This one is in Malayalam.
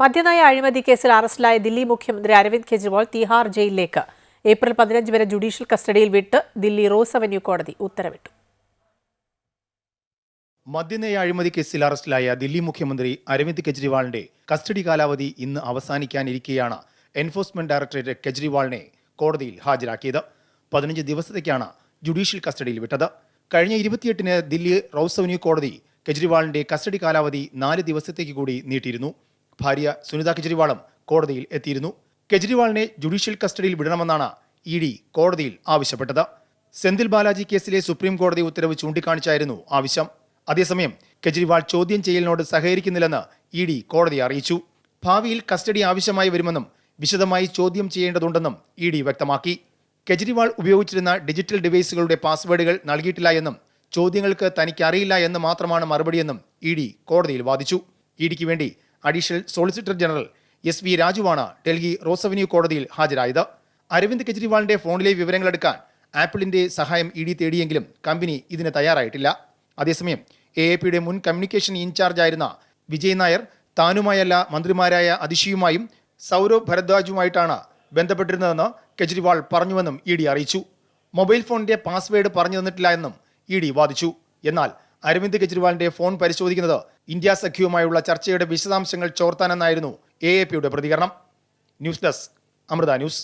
മദ്യനയ അഴിമതി കേസിൽ അറസ്റ്റിലായ ദില്ലി മുഖ്യമന്ത്രി അരവിന്ദ് കെജ്രിവാൾ തിഹാർ ജയിലിലേക്ക്. ഏപ്രിൽ പതിനഞ്ച് വരെ ജുഡീഷ്യൽ കസ്റ്റഡിയിൽ വിട്ട് ദില്ലി റോസ് അവന്യൂ കോടതി ഉത്തരവിട്ടു. മദ്യനയ അഴിമതി കേസിൽ അറസ്റ്റിലായ ദില്ലി മുഖ്യമന്ത്രി അരവിന്ദ് കെജ്രിവാളിന്റെ കസ്റ്റഡി കാലാവധി ഇന്ന് അവസാനിക്കാനിരിക്കെയാണ് എൻഫോഴ്സ്മെന്റ് ഡയറക്ടറേറ്റ് കെജ്രിവാളിനെ കോടതിയിൽ ഹാജരാക്കിയത്. പതിനഞ്ച് ദിവസത്തേക്കാണ് ജുഡീഷ്യൽ കസ്റ്റഡിയിൽ വിട്ടത്. കഴിഞ്ഞ ഇരുപത്തിയെട്ടിന് ദില്ലി റോസ് അവന്യൂ കോടതി കെജ്രിവാളിന്റെ കസ്റ്റഡി കാലാവധി നാല് ദിവസത്തേക്ക് കൂടി നീട്ടിയിരുന്നു. ഭാര്യ സുനിത കെജ്രിവാളും കോടതിയിൽ എത്തിയിരുന്നു. കെജ്രിവാളിനെ ജുഡീഷ്യൽ കസ്റ്റഡിയിൽ വിടണമെന്നാണ് ഇ ഡി കോടതിയിൽ ആവശ്യപ്പെട്ടത്. സെന്തിൽ ബാലാജി കേസിലെ സുപ്രീം കോടതി ഉത്തരവ് ചൂണ്ടിക്കാണിച്ചായിരുന്നു ആവശ്യം. അതേസമയം കെജ്രിവാൾ ചോദ്യം ചെയ്യലിനോട് സഹകരിക്കുന്നില്ലെന്ന് ഇ ഡി കോടതിയെ അറിയിച്ചു. ഭാവിയിൽ കസ്റ്റഡി ആവശ്യമായി വരുമെന്നും വിശദമായി ചോദ്യം ചെയ്യേണ്ടതുണ്ടെന്നും ഇ ഡി വ്യക്തമാക്കി. കെജ്രിവാൾ ഉപയോഗിച്ചിരുന്ന ഡിജിറ്റൽ ഡിവൈസുകളുടെ പാസ്വേഡുകൾ നൽകിയിട്ടില്ല എന്നും ചോദ്യങ്ങൾക്ക് തനിക്ക് അറിയില്ല എന്ന് മാത്രമാണ് മറുപടിയെന്നും ഇ ഡി കോടതിയിൽ വാദിച്ചു. ഇ ഡിക്ക് വേണ്ടി additional solicitor general S V രാജുവാണ് Delhi Rouse Avenue കോടതിയിൽ ഹാജരായത്. അരവിന്ദ് കെജ്രിവാളിന്റെ ഫോണിലെ വിവരങ്ങളെടുക്കാൻ ആപ്പിളിന്റെ സഹായം ഇ ഡി തേടിയെങ്കിലും കമ്പനി ഇതിന് തയ്യാറായിട്ടില്ല. അതേസമയം എ എ പിയുടെ മുൻ കമ്മ്യൂണിക്കേഷൻ ഇൻചാർജായിരുന്ന വിജയ് നായർ താനുമായല്ല മന്ത്രിമാരായ അതിഷിയുമായും സൗരവ് ഭരദ്വാജുമായിട്ടാണ് ബന്ധപ്പെട്ടിരുന്നതെന്ന് കെജ്രിവാൾ പറഞ്ഞുവെന്നും ഇ ഡി അറിയിച്ചു. മൊബൈൽ ഫോണിന്റെ പാസ്വേഡ് പറഞ്ഞു തന്നിട്ടില്ല എന്നും ഇ ഡി വാദിച്ചു. എന്നാൽ അരവിന്ദ് കെജ്രിവാളിന്റെ ഫോൺ പരിശോധിക്കുന്നത് ഇന്ത്യ സഖ്യവുമായുള്ള ചർച്ചയുടെ വിശദാംശങ്ങൾ ചോർത്താനെന്നായിരുന്നു എ എ പിയുടെ പ്രതികരണം. News desk Amrita news.